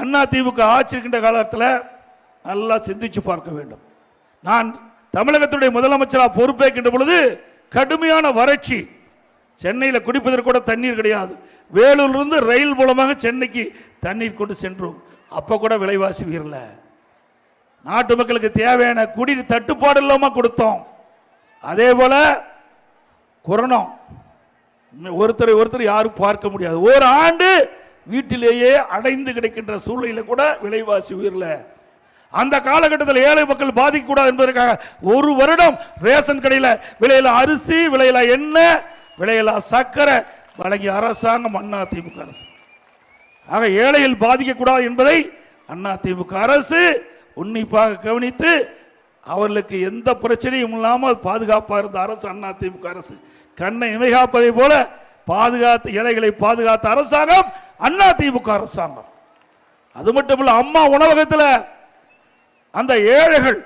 அண்ணா திமுக ஆட்சி இருக்கின்ற காலத்தில் நல்லா சிந்திச்சு பார்க்க வேண்டும். நான் தமிழகத்துடைய முதலமைச்சராக பொறுப்பேற்கின்ற பொழுது கடுமையான வறட்சி. சென்னையில் குடிப்பதற்கு கூட தண்ணீர் கிடையாது. வேலூர்லேருந்து ரயில் மூலமாக சென்னைக்கு தண்ணீர் கொண்டு சென்றோம். அப்போ கூட விலைவாசி உயரல. நாட்டு மக்களுக்கு தேவையான குடிநீர் தட்டுப்பாடு இல்லாமல் கொடுத்தோம். அதே போல கொரோனா. ஒருத்தரை ஒருத்தர் யாரும் பார்க்க முடியாது. ஒரு ஆண்டு வீட்டிலேயே அடைந்து கிடைக்கின்ற சூழ்நிலையில் கூட விலைவாசி உயரல. அந்த காலகட்டத்தில் ஏழை மக்கள் பாதிக்கக்கூடாது என்பதற்காக ஒரு வருடம் ரேஷன் கடையில் விலையில அரிசி விலையில எண்ணெய் விலையில சர்க்கரை வழங்கிய அரசாங்கம் அண்ணா திமுக அரசு. ஆக ஏழையில் பாதிக்கக்கூடாது என்பதை அண்ணா திமுக அரசு உன்னிப்பாக கவனித்து அவர்களுக்கு எந்த பிரச்சனையும் இல்லாமல் பாதுகாப்பாக இருந்த அரசு அண்ணா திமுக அரசு. கண்ணை இமைகாப்பதை போல பாதுகாத்து ஏழைகளை பாதுகாத்த அரசாங்கம் அண்ணா திமுக அரசாங்கம். அது மட்டுமல்ல அம்மா உணவகத்தில் அந்த ஏழைகள்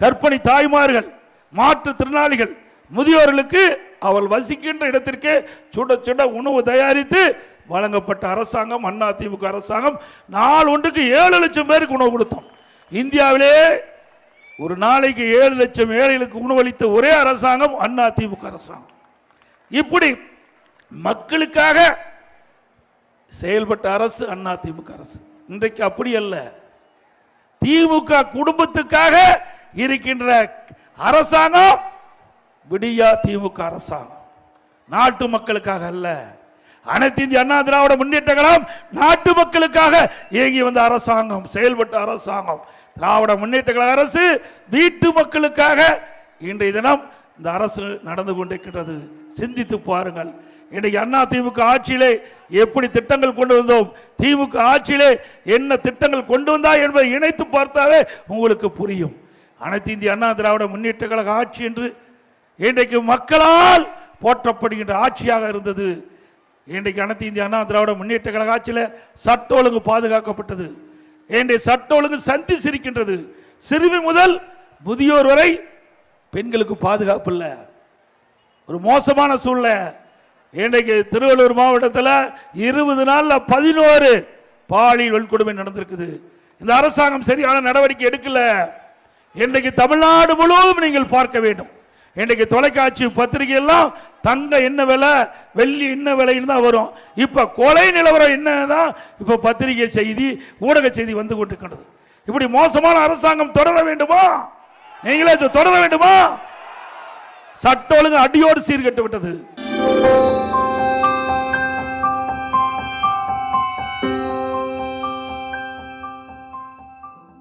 கற்பனை தாய்மார்கள் மாற்றுத்திறனாளிகள் முதியோர்களுக்கு அவள் வசிக்கின்ற இடத்திற்கு சுட சுட உணவு தயாரித்து வழங்கப்பட்ட அரசாங்கம் அண்ணா திமுக அரசாங்கம். நாள் ஒன்றுக்கு ஏழு லட்சம் பேருக்கு உணவு கொடுத்தோம். இந்தியாவிலே ஒரு நாளைக்கு ஏழு லட்சம் ஏழைகளுக்கு உணவளித்த ஒரே அரசாங்கம் அண்ணா திமுக அரசாங்கம். இப்படி மக்களுக்காக செயல்பட்ட அரசு அண்ணா திமுக அரசு. இன்றைக்கு அப்படி அல்ல. திமுக குடும்பத்துக்காக இருக்கின்ற அரசாங்கம் விடியா திமுக அரசாங்கம். நாட்டு மக்களுக்காக அல்ல. அனைத்து இந்திய அண்ணா திராவிட முன்னேற்ற கழகம் நாட்டு மக்களுக்காக இயங்கி வந்த அரசாங்கம் செயல்பட்ட அரசாங்கம். திராவிட முன்னேற்ற கழக அரசு வீட்டு மக்களுக்காக இன்றைய தினம் இந்த அரசு நடந்து கொண்டிருக்கிறது சிந்தித்து பாருங்கள். இன்றைக்கு அண்ணா திமுக ஆட்சியிலே எப்படி திட்டங்கள் கொண்டு வந்தோம்? திமுக ஆட்சியிலே என்ன திட்டங்கள் கொண்டு வந்தா என்பதை இணைத்து பார்த்தாலே உங்களுக்கு புரியும். அனைத்து இந்திய அண்ணா திராவிட முன்னேற்ற கழக ஆட்சி என்று இன்றைக்கு மக்களால் போற்றப்படுகின்ற ஆட்சியாக இருந்தது. இன்றைக்கு அனைத்து இந்திய அண்ணா திராவிட முன்னேற்ற கழக ஆட்சியில் சட்ட ஒழுங்கு பாதுகாக்கப்பட்டது. இன்றைய சட்ட ஒழுங்கு சந்தி சிரிக்கின்றது. சிறுமி முதல் முதியோர் வரை பெண்களுக்கு பாதுகாப்பு இல்லை. ஒரு மோசமான சூழ்நிலை. இன்றைக்கு திருவள்ளூர் மாவட்டத்தில் இருபது நாளில் பதினோரு பாலியல் வன்கொடுமை நடந்திருக்குது. இந்த அரசாங்கம் சரியான நடவடிக்கை எடுக்கல. இன்றைக்கு தமிழ்நாடு முழுவதும் நீங்கள் பார்க்க வேண்டும். இன்றைக்கு தொலைக்காட்சி பத்திரிகை எல்லாம் தங்க என்ன விலை வெள்ளி என்ன விலைன்னு தான் வரும். இப்போ கொலை நிலவரம் என்ன தான் இப்போ பத்திரிகை செய்தி ஊடக செய்தி வந்து கொண்டிருக்கிறது இப்படி மோசமான அரசாங்கம் தொடர வேண்டுமா? நீங்களே தொடர வேண்டுமா? சட்ட ஒழுங்கு அடியோடு சீர்கட்டு விட்டது.